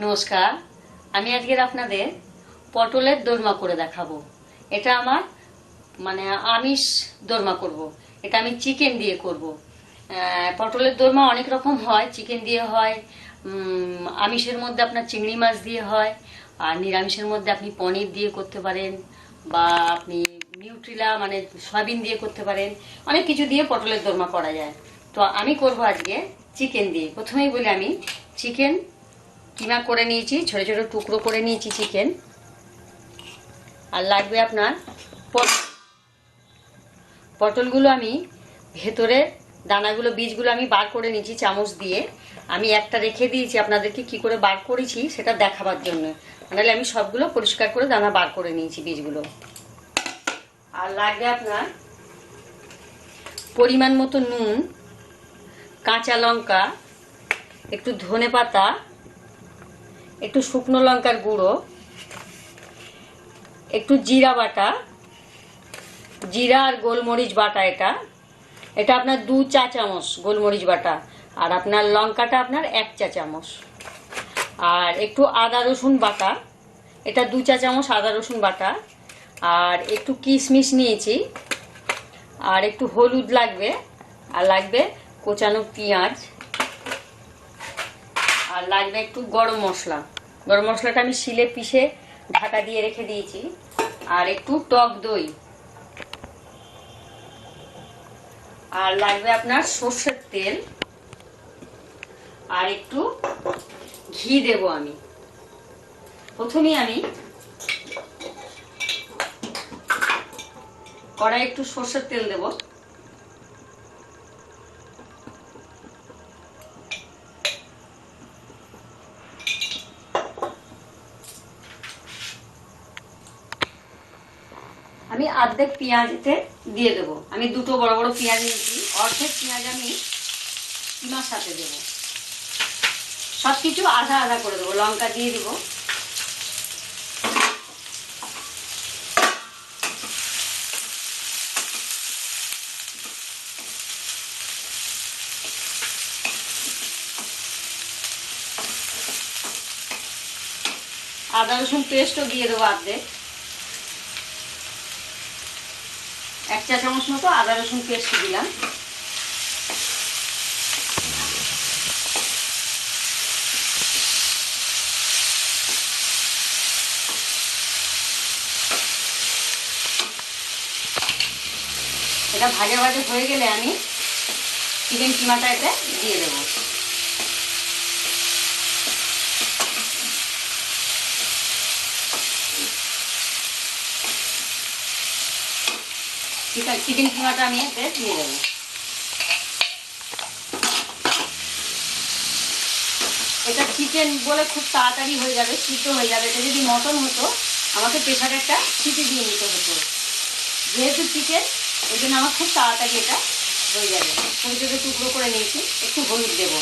নমস্কার, আমি আজকের আপনাদের পটলের দোরমা করে দেখাবো। এটা আমার মানে আমিষ দোরমা করব। এটা আমি চিকেন দিয়ে করব। পটলের দোরমা অনেক রকম হয়। চিকেন দিয়ে হয় আমিষের মধ্যে আপনার চিংড়ি মাছ দিয়ে হয়, আর নিরামিষের মধ্যে আপনি পনির দিয়ে করতে পারেন, বা আপনি নিউট্রিলা মানে সয়াবিন দিয়ে করতে পারেন। অনেক কিছু দিয়ে পটলের দোরমা করা যায়। তো আমি করব আজকে চিকেন দিয়ে। প্রথমেই বলি আমি, চিকেন কিমা করে নিয়েছি, ছোট ছোট টুকরো করে নিয়েছি চিকেন আর লাগবে আপনার পটল পটলগুলো আমি ভেতরে, দানাগুলো, বীজগুলো আমি বার করে নিয়েছি চামচ দিয়ে। আমি একটা রেখে দিয়েছি, আপনাদেরকে কি করে বার করেছি সেটা দেখাবার জন্য। নাহলে আমি সবগুলো পরিষ্কার করে দানা বার করে নিয়েছি বীজগুলো। আর লাগবে আপনার পরিমাণ মতো নুন, কাঁচা লঙ্কা, একটু ধনে পাতা একটু শুকনো লঙ্কার গুঁড়ো, একটু জিরা বাটা, জিরা আর গোলমরিচ বাটা এটা। এটা আপনার দু চা চামচ গোলমরিচ বাটা, আর আপনার লঙ্কাটা আপনার এক চা চামচ। আর একটু আদা রসুন বাটা, এটা দু চা চামচ আদা রসুন বাটা। আর একটু কিশমিশ নিয়েছি, আর একটু হলুদ লাগবে, আর লাগবে কোচানো পেঁয়াজ, আর লাগবে একটু গরম মশলা। গরম মশলাটা আমি শিলে পিষে ঢাকা দিয়ে রেখে দিয়েছি। আর একটু টক দই। আর লাগবে আপনার সর্ষের তেল। আর একটু ঘি দেব আমি। প্রথমেই আমি কড়াই একটু সর্ষের তেল দেবো। আমি অর্ধেক পেঁয়াজতে দিয়ে দেবো। আমি দুটো বড় বড় পেঁয়াজ নিয়েছি। অর্ধেক পেঁয়াজ আমি কিমার সাথে দেবো। সব কিছু আধা আধা করে দেবো। লঙ্কা দিয়ে দিব। আদা রসুন পেস্টও দিয়ে দেবো অর্ধেক। এক চা চামচ মতো আদা রসুন পেস্ট দিলাম। এটা ভাজা ভাজা হয়ে গেলে আমি চিকেন কিমাটা এটা দিয়ে দেবো। চিকেন চিকেন কিমাটা আমি এতে দিয়ে দেবো। এটা চিকেন বলে খুব তাড়াতাড়ি হয়ে যাবে, সিদ্ধ হয়ে যাবে। এটা যদি মটন হতো, আমাকে প্রেশারে একটা সিটি দিয়ে নিতে হতো। যেহেতু চিকেন ওই জন্য আমার খুব তাড়াতাড়ি এটা হয়ে যাবে। ছোটো টুকরো করে নিয়েছি, একটু হলুদ দেবো।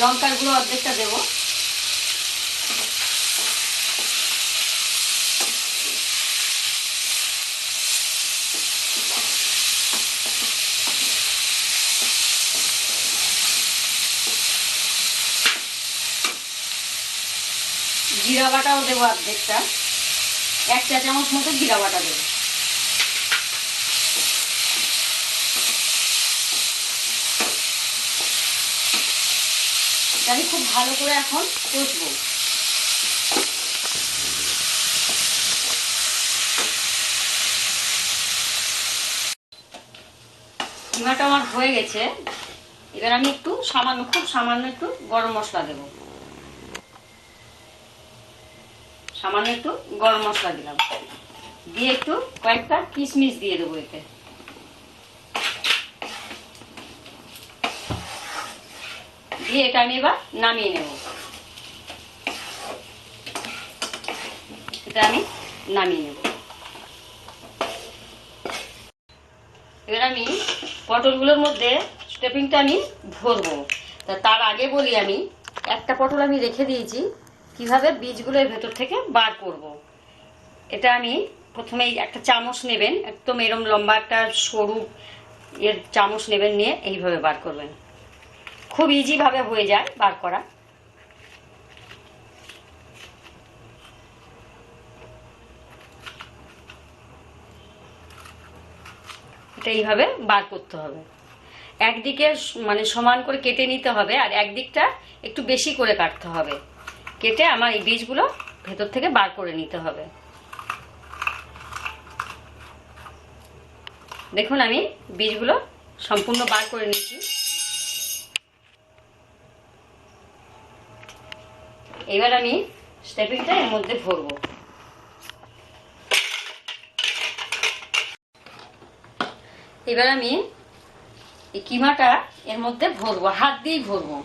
লঙ্কার গুঁড়ো অর্ধেকটা দেবো। জিরা বাটাও দেবো অর্ধেকটা এক চা চামচ মতো জিরা বাটা দেবো। আমি খুব ভালো করে এখন কষবো। কিমাটা আমার হয়ে গেছে। এবার আমি একটু সামান্য, খুব সামান্য একটু গরম মশলা দেবো। সামান্য একটু গরম মশলা দিলাম। দিয়ে একটু কয়েকটা কিশমিশ দিয়ে দেবো এতে। দিয়ে এটা আমি এবার নামিয়ে নেব। এটা আমি নামিয়ে নেব। এবার আমি পটলগুলোর মধ্যে স্টেপিংটা আমি ভরবো। তা তার আগে বলি আমি, একটা পটল আমি রেখে দিয়েছি। কীভাবে বীজগুলো এর ভেতর থেকে বার করব। এটা আমি প্রথমেই একটা চামচ নেবেন, একদম এরম লম্বা একটা সরু এর চামচ নেবেন নিয়ে এইভাবে বার করবেন। খুব ইজিভাবে হয়ে যায় বার করা। এটা এইভাবে বার করতে হবে। একদিকে মানে সমান করে কেটে নিতে হবে আর একদিকটা একটু বেশি করে কাটতে হবে। কেটে আমার এই বীজগুলো ভেতর থেকে বার করে নিতে হবে। দেখুন আমি বীজগুলো সম্পূর্ণ বার করে নিচ্ছি এবার আমি স্টেপিংটা এর মধ্যে ভরবো। এবার আমি এই কিমাটা এর মধ্যে ভরবো, হাত দিয়েই ভরবো।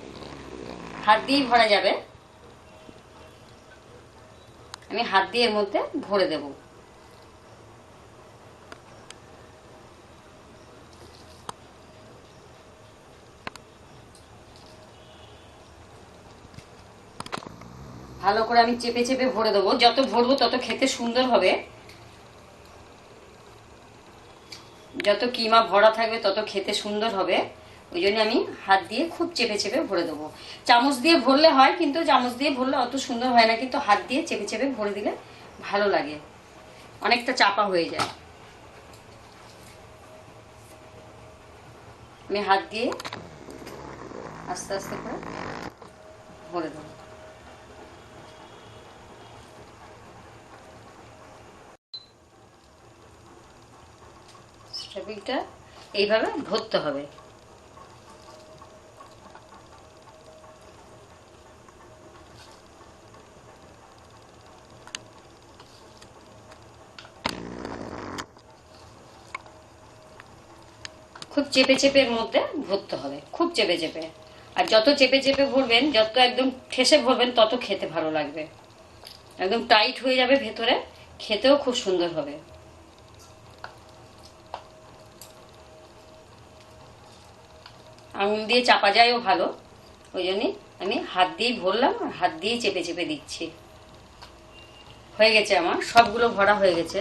হাত দিয়েই ভরা যাবে। আমি হাত দিয়ে এর মধ্যে ভরে দেব। ভালো করে আমি চেপে চেপে ভরে দেবো। যত ভরবো তত খেতে সুন্দর হবে। যত কিমা ভরা থাকবে তত খেতে সুন্দর হবে। ওই জন্য আমি হাত দিয়ে খুব চেপে চেপে ভরে দেবো। চামচ দিয়ে ভরলে হয়, কিন্তু চামচ দিয়ে ভরলে অত সুন্দর হয় না, কিন্তু হাত দিয়ে চেপে চেপে ভরে দিলে ভালো লাগে। অনেকটা চাপা হয়ে যায়। আমি হাত দিয়ে আস্তে আস্তে করে ভরে দেবো। এইভাবে ভরতে হবে। খুব চেপে চেপে এর মধ্যে ভরতে হবে, খুব চেপে চেপে। আর যত চেপে চেপে ভরবেন, যত একদম ঠেসে ভরবেন, তত খেতে ভালো লাগবে। একদম টাইট হয়ে যাবে ভেতরে, খেতেও খুব সুন্দর হবে। আঙুল দিয়ে চাপা যায়ও ভালো, ওই জন্যই আমি হাত দিয়েই ভরলাম আর হাত দিয়েই চেপে চেপে দিচ্ছি। হয়ে গেছে আমার, সবগুলো ভরা হয়ে গেছে।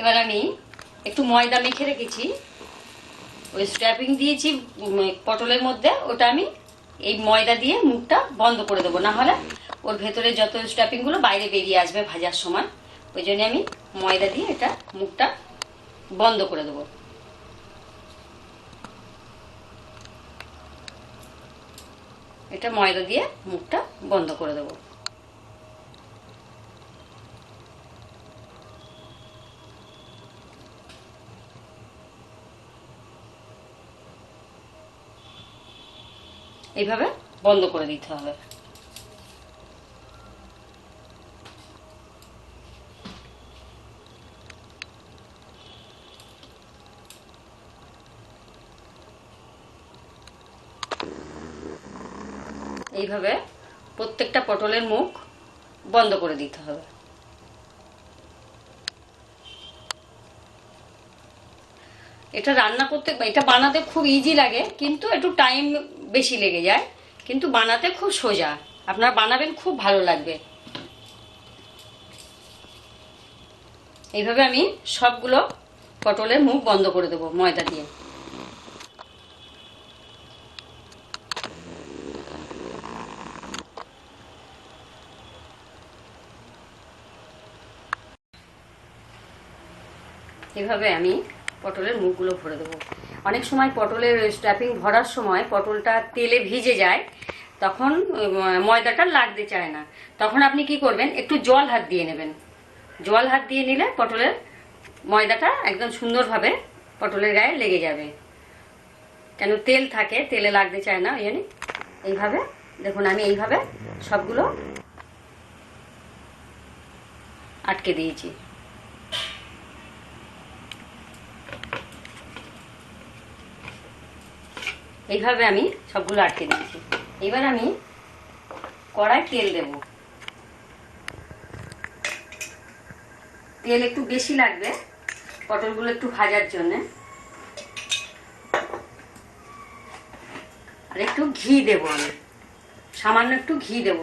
এবার আমি একটু ময়দা মেখে রেখেছি। ওই স্ট্র্যাপিং দিয়েছি পটলের মধ্যে। ওটা আমি এই ময়দা দিয়ে মুখটা বন্ধ করে দেবো। না হলে ওর ভেতরে যত স্ট্র্যাপিংগুলো বাইরে বেরিয়ে আসবে ভাজার সময়, ওই জন্য আমি ময়দা দিয়ে এটা মুখটা বন্ধ করে দেবো। এটা ময়দা দিয়ে মুখটা বন্ধ করে দেবো। এইভাবে বন্ধ করে দিতে হবে। এইভাবে প্রত্যেকটা পটলের মুখ বন্ধ করে দিতে হবে। এটা রান্না করতে, এটা বানাতে খুব ইজি লাগে, কিন্তু একটু টাইম বেশি লেগে যায়, কিন্তু বানাতে খুব সোজা। আপনারা বানাবেন, খুব ভালো লাগবে। এইভাবে আমি সবগুলো পটলের মুখ বন্ধ করে দেবো ময়দা দিয়ে। এভাবে আমি পটলের মুখগুলো ভরে দেবো। অনেক সময় পটলের স্ট্র্যাপিং ভরার সময় পটলটা তেলে ভিজে যায়, তখন ময়দাটা লাগতে চায় না। তখন আপনি কি করবেন, একটু জল হাত দিয়ে নেবেন। জল হাত দিয়ে নিলে পটলের ময়দাটা একদম সুন্দরভাবে পটলের গায়ে লেগে যাবে। কেন তেল থাকে, তেলে লাগতে চায় না, ওই জন্য এইভাবে, দেখুন আমি এইভাবে সবগুলো আটকে দিয়েছি। এইভাবে আমি সবগুলো আটকে দিয়েছি। এবার আমি কড়াই তেল দেব। তেল একটু বেশি লাগবে, পটলগুলো একটু ভাজার জন্য। আর একটু ঘি দেব আমি। সামান্য একটু ঘি দেব।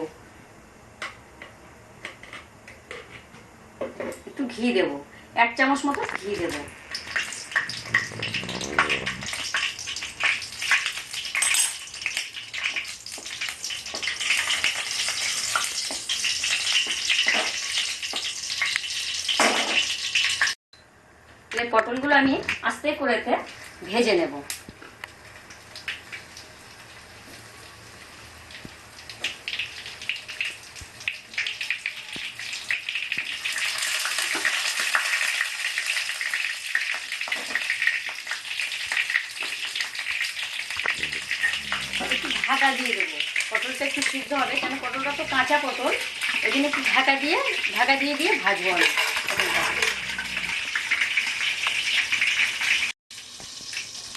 একটু ঘি দেব। এক চামচ মতো ঘি দেব। আমি আস্তে করে এতে ভেজে নেব। ঢাকা দিয়ে দেবো। পটলটা একটু সিদ্ধ হবে, কেন পটলটা তো কাঁচা পটল, ওই জন্য একটু ঢাকা দিয়ে ঢাকা দিয়ে দিয়ে ভাজবো আমি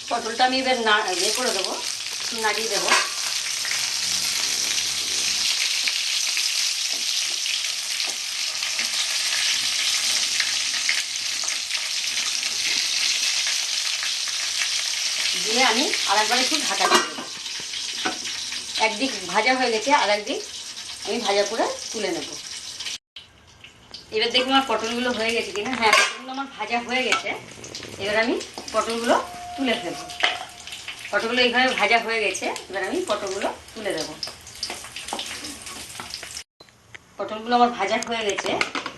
পটলটা পটলটা আমি এবার না ইয়ে করে দেবো নাড়িয়ে দেবো। দিয়ে আমি আর একবার একটু ঢাকা দিয়ে দেবো। একদিক ভাজা হয়ে গেছে আর একদিক আমি ভাজা করে তুলে নেব। এবার দেখুন আমার পটলগুলো হয়ে গেছে কিনা। হ্যাঁ পটলগুলো আমার ভাজা হয়ে গেছে। এবার আমি পটলগুলো তুলে ফেলব পটলগুলো এইভাবে ভাজা হয়ে গেছে। এবার আমি পটলগুলো তুলে দেব। পটলগুলো আমার ভাজা হয়ে গেছে।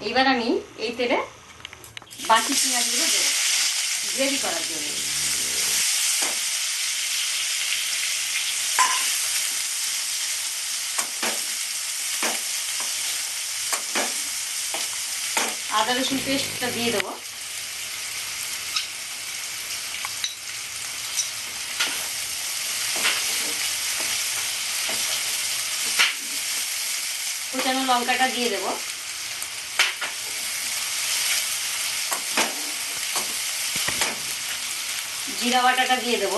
এইবার আমি এই তেলে বাকি পেঁয়াজগুলো দেবো গ্রেভি করার জন্য। আদা রসুন পেস্টটা দিয়ে দেবো। কুচানো লঙ্কাটা দিয়ে দেব। জিরা বাটাটা দিয়ে দেব।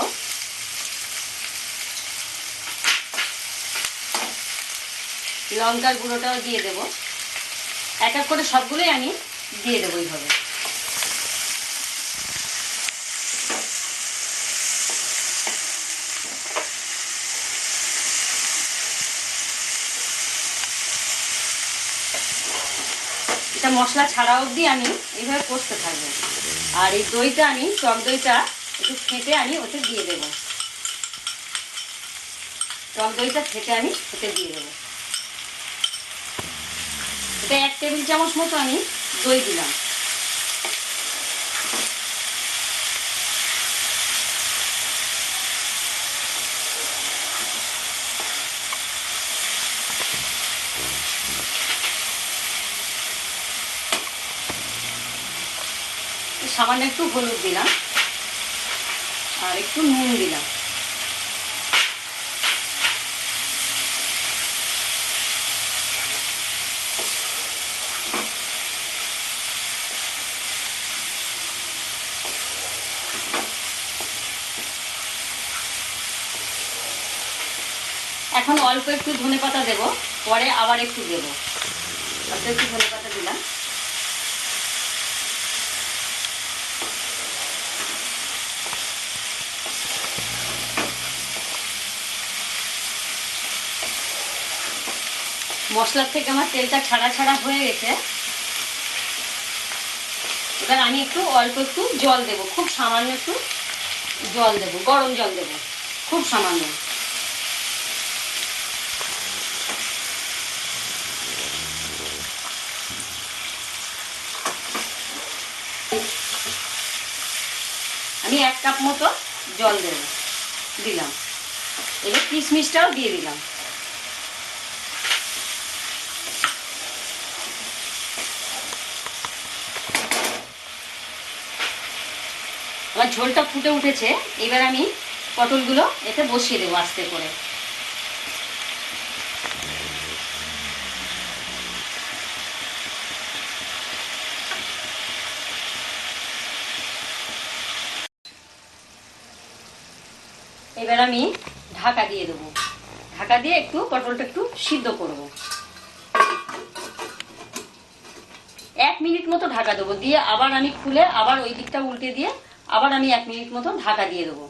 লঙ্কার গুঁড়োটাও দিয়ে দেব। এক এক করে সবগুলোই আমি দিয়ে দেবো এইভাবে। এটা মশলা ছাড়া অবধি আমি এইভাবে কষতে থাকব। আর এই দইটা আমি, টক দইটা একটু ফেটে আমি ওতে দিয়ে দেব। টক দইটা ফেটে আমি ওতে দিয়ে দেবো। এটা এক টেবিল চামচ মতো আমি দই দিলাম। সামান্য একটু হলুদ দিলাম। আর একটু নুন দিলাম। এখন অল্প একটু ধনে পাতা দেবো, পরে আবার একটু দেবো। অল্প একটু ধনে পাতা দিলাম। মশলার থেকে আমার তেলটা ছাড়া ছাড়া হয়ে গেছে। এবার আমি একটু অল্প একটু জল দেব, খুব সামান্য একটু জল দেব, গরম জল দেব, খুব সামান্য। আমি এক কাপ মতো জল দেব, দিলাম। এবার কিশমিশটাও দিয়ে দিলাম। আমার ঝোলটা ফুটে উঠেছে, এবার আমি পটলগুলো এতে বসিয়ে দেবো আস্তে করে। এবার আমি ঢাকা দিয়ে দেবো। ঢাকা দিয়ে একটু পটলটা একটু সিদ্ধ করব। এক মিনিট মতো ঢাকা দেবো, দিয়ে আবার আমি খুলে আবার ওই দিকটা উল্টে দিয়ে আবার আমি এক মিনিট মতো ঢাকা দিয়ে দেবো।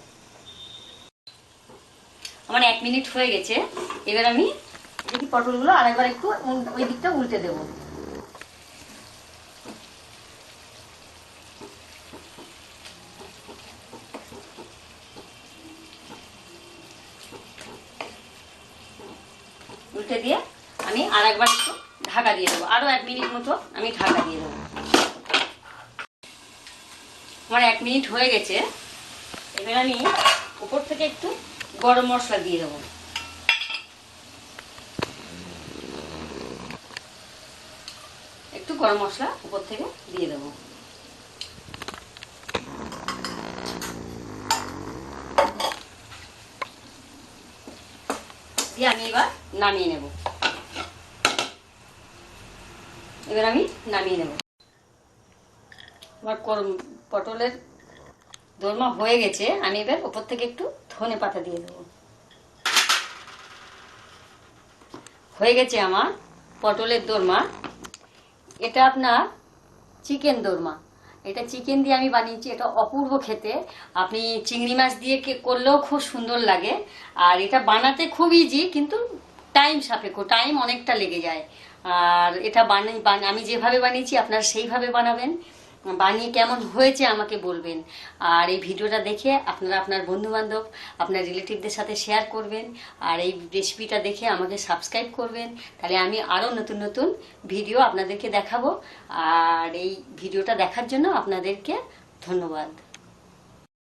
আমার এক মিনিট হয়ে গেছে। এবার আমি দেখি পটলগুলো আরেকবার একটু ওই দিকটা উল্টে দেবো। উল্টে দিয়ে আমি আর একবার একটু ঢাকা দিয়ে দেবো। আরও এক মিনিট মতো আমি ঢাকা দিয়ে দেবো। আমার এক মিনিট হয়ে গেছে। এবার আমি উপর থেকে একটু গরম মশলা দিয়ে দেবো। একটু গরম মশলা উপর থেকে দিয়ে দেবো। দিয়ে আমি এবার নামিয়ে নেব। এবার আমি নামিয়ে নেব। আমার করম- পটলের দোরমা হয়ে গেছে, আমি এবার উপর থেকে একটু ধনে পাতা দিয়ে দেবো। হয়ে গেছে আমার পটলের দোরমা। এটা আপনার চিকেন দোরমা। এটা চিকেন দিয়ে আমি বানিয়েছি, এটা অপূর্ব খেতে। আপনি চিংড়ি মাছ দিয়ে করলেও খুব সুন্দর লাগে। আর এটা বানাতে খুব ইজি কিন্তু টাইম সাপেক্ষ টাইম অনেকটা লেগে যায়। আর এটা বানাই, বান- আমি যেভাবে বানিয়েছি, আপনারা সেইভাবে বানাবেন। বানিয়ে কেমন হয়েছে আমাকে বলবেন। আর এই ভিডিওটা দেখে আপনারা আপনার বন্ধুবান্ধব, আপনার রিলেটিভদের সাথে শেয়ার করবেন। আর এই রেসিপিটা দেখে আমাকে সাবস্ক্রাইব করবেন। তাহলে আমি আরও নতুন নতুন ভিডিও আপনাদেরকে দেখাবো। আর এই ভিডিওটা দেখার জন্য আপনাদেরকে ধন্যবাদ।